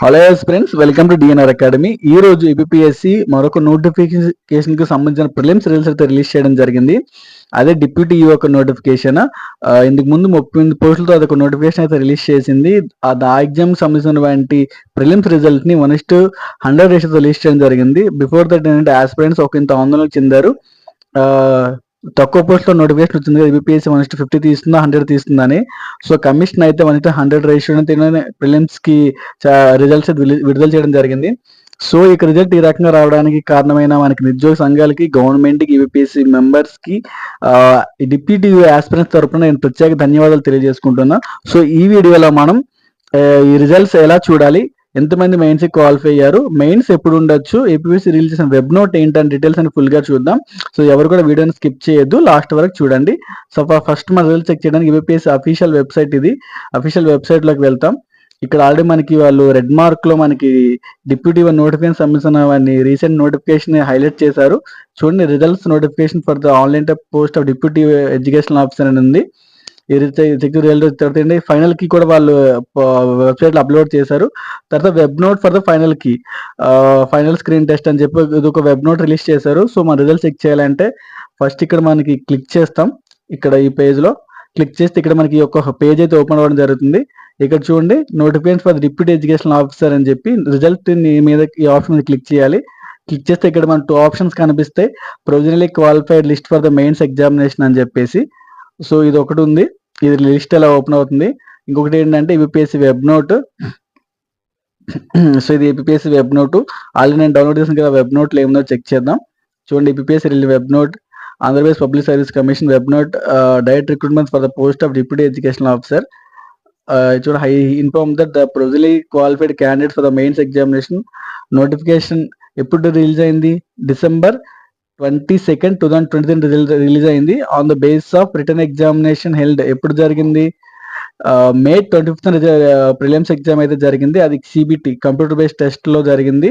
Hello friends welcome to DNR academy ఈ రోజు APSC మరొక నోటిఫికేషన్కి సంబంధించిన ప్రిలిమ్స్ రిజల్ట్స్ అయితే రిలీజ్ చేయడం జరిగింది. అదే డిప్యూటీ ఈ ఒక నోటిఫికేషన్ ఇందుకు ముందు ముప్పై ఎనిమిది పోస్టులతో అదొక నోటిఫికేషన్ అయితే రిలీజ్ చేసింది. ఆ ఎగ్జామ్ సంబంధించినటువంటి prelims రిజల్ట్ని one is to hundred rations release చేయడం జరిగింది. బిఫోర్ దట్ ఏంటంటే ఆస్పిరెంట్స్ ఒక ఇంత ఆందోళన చెందారు. తక్కువ పోస్ట్లో నోటిఫికేషన్ వచ్చింది ఏబిపిఎస్సి వన్ ఫిఫ్టీ తీస్తుందా హండ్రెడ్ తీస్తుందని సో కమిషన్ అయితే వన్ హండ్రెడ్ రేషియో ప్రిలిమ్స్కి రిజల్ట్స్ విడుదల చేయడం జరిగింది. సో ఇక రిజల్ట్ ఈ రకంగా రావడానికి కారణమైన మనకి నిరుద్యోగ సంఘాలకి గవర్నమెంట్కి మెంబర్స్కి మెంబర్స్కి డిప్యూటీ ఆస్పిరెంట్స్ తరఫున నేను ప్రత్యేక ధన్యవాదాలు తెలియజేసుకుంటున్నా. సో ఈ వీడియోలో మనం ఈ రిజల్ట్స్ ఎలా చూడాలి ఎంతమంది మెయిన్స్ క్వాలిఫై అయ్యారు? మెయిన్స్ ఎప్పుడు ఉండొచ్చు? ఏపీఎస్సీ రిలీజ్ చేసిన వెబ్ నోట్ ఏంటని డీటెయిల్స్ అని ఫుల్గా చూద్దాం. సో ఎవరు కూడా వీడియోని స్కిప్ చేయొద్దు. లాస్ట్ వరకు చూడండి. సో ఫస్ట్ మన రిజల్ట్ చెక్ చేయడానికి ఏపీఎస్సీ అఫీషియల్ వెబ్సైట్ ఇది. అఫీషియల్ వెబ్సైట్లోకి వెళ్తాం. ఇక్కడ ఆల్రెడీ మనకి వాళ్ళు రెడ్ మార్క్లో మనకి డిప్యూటీ వన్ నోటిఫికేషన్ సంబంధించిన రీసెంట్ నోటిఫికేషన్ హైలైట్ చేశారు. చూడండి results notification for the online post of deputy education officer అని ఉంది. సెక్యూరిటీ ఫైనల్కి కూడా వాళ్ళు వెబ్సైట్లో అప్లోడ్ చేశారు. తర్వాత వెబ్ నోట్ ఫర్ ద ఫైనల్కి ఫైనల్ స్క్రీన్ టెస్ట్ అని చెప్పి ఇది ఒక వెబ్ నోట్ రిలీజ్ చేశారు. సో మన రిజల్ట్స్ చెక్ చేయాలంటే ఫస్ట్ ఇక్కడ మనకి క్లిక్ చేస్తాం ఇక్కడ ఈ పేజ్లో. క్లిక్ చేస్తే ఇక్కడ మనకి ఒక పేజ్ అయితే ఓపెన్ అవ్వడం జరుగుతుంది. ఇక్కడ చూడండి notification for deputy education officer అని చెప్పి రిజల్ట్ మీద ఈ ఆప్షన్ మీద క్లిక్ చేయాలి. క్లిక్ చేస్తే ఇక్కడ మన టూ ఆప్షన్స్ కనిపిస్తాయి. Provisionally qualified list for the mains examination అని చెప్పేసి. సో ఇది ఒకటి ఉంది. ఇది లిస్ట్ ఎలా ఓపెన్ అవుతుంది? ఇంకొకటి ఏంటంటే ఈపీఎస్సి వెబ్ నోట్. సో ఇది ఏపీఎస్సి వెబ్ నోట్. ఆల్రెడీ నేను డౌన్లోడ్ చేసిన కదా వెబ్ నోట్లో ఏముందో చెక్ చేద్దాం. చూడండి APSC web note Andhra Pradesh public service commission web note direct recruitment for the post of deputy education officer చూడండి high inform that the provisionally qualified candidate for the mains examination notification ఎప్పుడు release అయింది? December twenty second two thousand twenty result release అయింది. On the base of written examination held ఎప్పుడు జరిగింది? May twenty fifth prelims exam అయితే జరిగింది. అది CBT computer based టెస్ట్లో జరిగింది.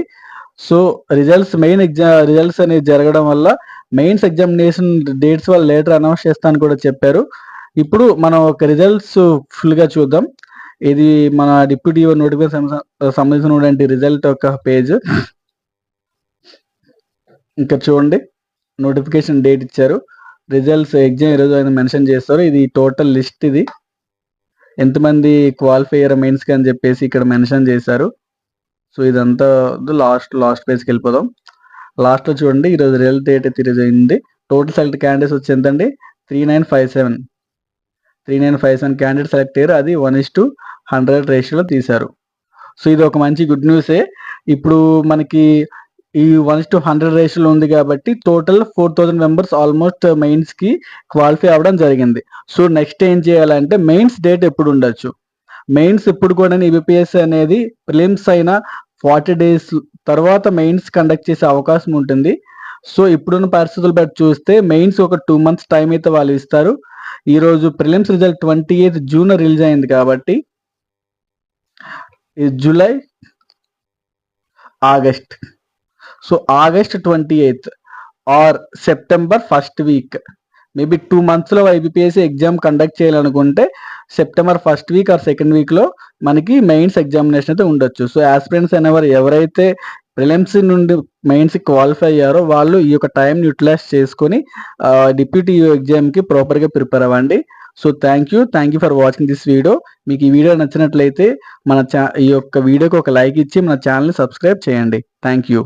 So results main exam results అనేది జరగడం వల్ల మెయిన్స్ ఎగ్జామినేషన్ డేట్స్ వాళ్ళు లేటర్ అనౌన్స్ చేస్తాను కూడా చెప్పారు. ఇప్పుడు మనం ఒక రిజల్ట్స్ ఫుల్గా చూద్దాం. ఇది మన డిప్యూటీ నోటిఫికేషన్ సంబంధించినటువంటి రిజల్ట్ ఒక పేజ్. ఇంకా చూడండి. నోటిఫికేషన్ డేట్ ఇచ్చారు. రిజల్ట్స్ ఎగ్జామ్ ఈరోజు ఆయన మెన్షన్ చేస్తారు. ఇది టోటల్ లిస్ట్ ఇది. ఎంతమంది క్వాలిఫై అయ్యారు మెయిన్స్ అని చెప్పేసి ఇక్కడ మెన్షన్ చేశారు. సో ఇదంతా లాస్ట్ లాస్ట్ పేజ్కి వెళ్ళిపోదాం. లాస్ట్లో చూడండి ఈరోజు రిజల్ట్ డేట్ అయితే ఈరోజు అయింది. టోటల్ సెలెక్ట్ క్యాండిడేట్స్ వచ్చి ఎంతండి? Three nine five seven three nine five seven candidate select అయ్యారు. అది వన్ ఇస్ టు హండ్రెడ్ రేషియోలో తీశారు. సో ఇది ఒక మంచి గుడ్ న్యూసే ఇప్పుడు మనకి ఈ వన్ టు హండ్రెడ్ రేషియోలో ఉంది కాబట్టి total four thousand members almost మెయిన్స్కి క్వాలిఫై అవ్వడం జరిగింది. సో నెక్స్ట్ ఏం చేయాలంటే మెయిన్స్ డేట్ ఎప్పుడు ఉండొచ్చు? మెయిన్స్ ఎప్పుడు కూడా ఈబిపిఎస్ అనేది ప్రిలిమ్స్ అయిన ఫార్టీ డేస్ తర్వాత మెయిన్స్ కండక్ట్ చేసే అవకాశం ఉంటుంది. సో ఇప్పుడున్న పరిస్థితులు బట్టి చూస్తే మెయిన్స్ ఒక టూ మంత్స్ టైం అయితే వాళ్ళు ఇస్తారు. ఈ రోజు prelims result twenty eighth June release అయింది కాబట్టి July August so August twenty eighth or September first week maybe two మంత్స్లో ఐబిపిఎస్సి ఎగ్జామ్ కండక్ట్ చేయాలనుకుంటే September first week or second వీక్లో మనకి మెయిన్స్ ఎగ్జామినేషన్ అయితే ఉండొచ్చు. సో ఆస్పిరెంట్స్ అనేవారు ఎవరైతే ప్రిలిమ్స్ నుండి మెయిన్స్ క్వాలిఫై అయ్యారో వాళ్ళు ఈ యొక్క టైం యూటిలైజ్ చేసుకొని డిప్యూటీ ఎగ్జామ్కి ప్రాపర్గా ప్రిపేర్ అవ్వండి. So thank you thank you for watching this video మీకు ఈ వీడియో నచ్చినట్లయితే మన ఈ యొక్క వీడియోకి ఒక లైక్ ఇచ్చి మన ఛానల్ని సబ్స్క్రైబ్ చేయండి. Thank you